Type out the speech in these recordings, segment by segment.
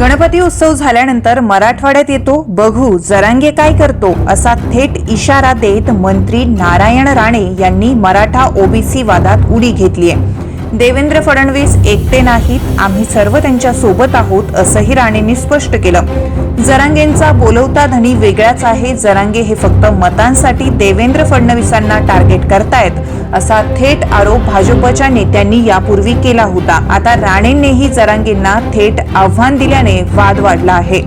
गणपती उत्सव झाल्यानंतर मराठवाड्यात येतो बघू जरांगे काय करतो असा थेट इशारा देत मंत्री नारायण राणे यांनी मराठा ओबीसी वादात उडी घेतली आहे देवेंद्र फडणवीस एकटे नाहीत आम्ही सर्व त्यांच्यासोबत आहोत असंही राणेंनी स्पष्ट केलं. जरांगेंचा बोलवता धनी वेगळाच आहे जरांगे हे फक्त मतांसाठी देवेंद्र फडणवीसांना टार्गेट करतायत असा थेट आरोप भाजपच्या नेत्यांनी यापूर्वी केला होता. आता राणेंनीही जरांगेंना थेट आव्हान दिल्याने वाद वाढला आहे.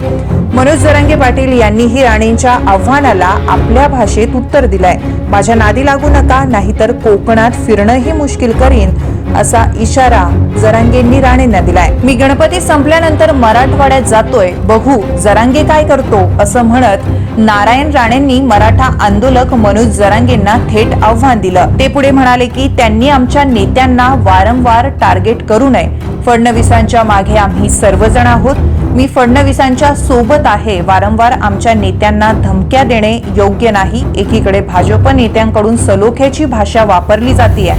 मनोज जरांगे पाटील यांनीही राणेंच्या आव्हानाला आपल्या भाषेत उत्तर दिलंय. माझ्या नादी लागू नका नाहीतर कोकणात फिरणंही मुश्किल करीन. असा इशारा जरांगेंनी राणेंना दिलाय. मी गणपती संपल्यानंतर मराठवाड्यात जातोय बघू जरांगे काय करतो असं म्हणत नारायण राणेंनी मराठा आंदोलक मनोज जरांगेंना थेट आव्हान दिलं. ते पुढे म्हणाले की त्यांनी आमच्या नेत्यांना वारंवार टार्गेट करू नये. फडणवीसांच्या मागे आम्ही सर्वजण आहोत. मी फडणवीसांच्या सोबत आहे. वारंवार आमच्या नेत्यांना धमक्या देणे योग्य नाही. एकीकडे भाजप नेत्यांकडून सलोख्याची भाषा वापरली जाते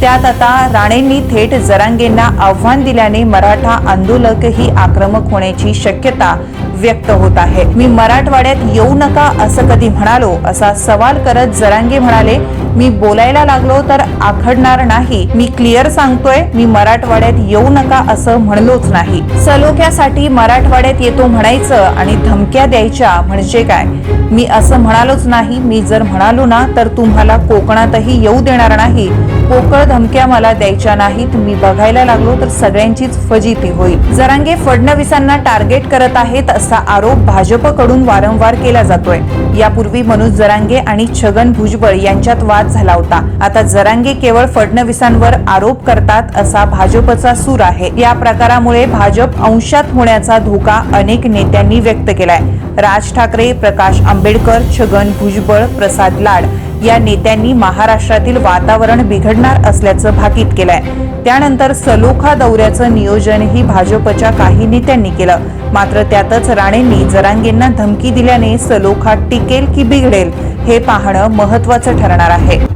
त्यात आता राणेंनी थेट जरांगेंना आव्हान दिल्याने मराठा आंदोलकही आक्रमक होण्याची शक्यता व्यक्त होत आहे. मी मराठवाड्यात येऊ नका असं कधी म्हणालो असा सवाल करत जरांगे म्हणाले मी बोलायला लागलो तर आखडणार नाही. मी क्लिअर सांगतोय मी मराठवाड्यात येऊ नका असं म्हणलोच नाही. सलोख्यासाठी मराठवाड्यात येतो म्हणायचं आणि धमक्या द्यायच्या म्हणजे काय? मी असं म्हणालोच नाही. मी जर म्हणालो ना तर तुम्हाला कोकणातही येऊ देणार नाही. पोकळ धमक्या मला द्यायच्या नाहीत मी बघायला लागलो तर सगळ्यांचीच फजिती होईल. जरांगे फडणवीसांना टार्गेट करत आहेत असा आरोप भाजपकडून वारंवार केला जातोय. यापूर्वी मनोज जरांगे आणि छगन भुजबळ यांच्यात वाद झाला होता. आता जरांगे केवळ फडणवीसांवर आरोप करतात असा भाजपचा सूर आहे. या प्रकारामुळे भाजप अंशात होण्याचा धोका अनेक नेत्यांनी व्यक्त केलाय. राज ठाकरे प्रकाश आंबेडकर छगन भुजबळ प्रसाद लाड या नेत्यांनी महाराष्ट्रातील वातावरण बिघडणार असल्याचं भाकीत केलंय. त्यानंतर सलोखा दौऱ्याचं नियोजनही भाजपच्या काही नेत्यांनी केलं. मात्र त्यातच राणेंनी जरांगेंना धमकी दिल्याने सलोखा टिकेल की बिघडेल हे पाहणं महत्वाचं ठरणार आहे.